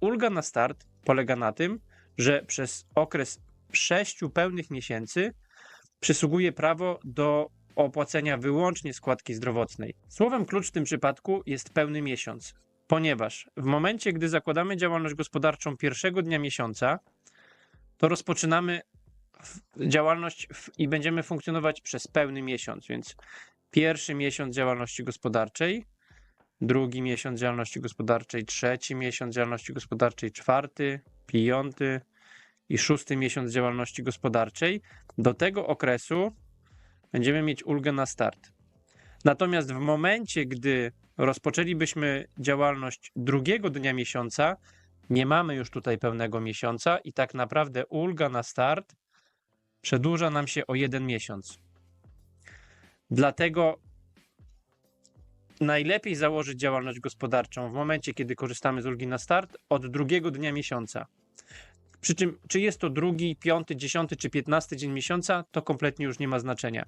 ulga na start polega na tym, że przez okres sześciu pełnych miesięcy przysługuje prawo do opłacenia wyłącznie składki zdrowotnej. Słowem klucz w tym przypadku jest pełny miesiąc, ponieważ w momencie, gdy zakładamy działalność gospodarczą pierwszego dnia miesiąca, to rozpoczynamy działalność i będziemy funkcjonować przez pełny miesiąc, więc pierwszy miesiąc działalności gospodarczej, drugi miesiąc działalności gospodarczej, trzeci miesiąc działalności gospodarczej, czwarty, piąty i szósty miesiąc działalności gospodarczej. Do tego okresu będziemy mieć ulgę na start. Natomiast w momencie, gdy rozpoczęlibyśmy działalność drugiego dnia miesiąca, nie mamy już tutaj pełnego miesiąca i tak naprawdę ulga na start przedłuża nam się o jeden miesiąc. Dlatego najlepiej założyć działalność gospodarczą w momencie, kiedy korzystamy z ulgi na start od drugiego dnia miesiąca. Przy czym, czy jest to drugi, piąty, dziesiąty czy piętnasty dzień miesiąca, to kompletnie już nie ma znaczenia.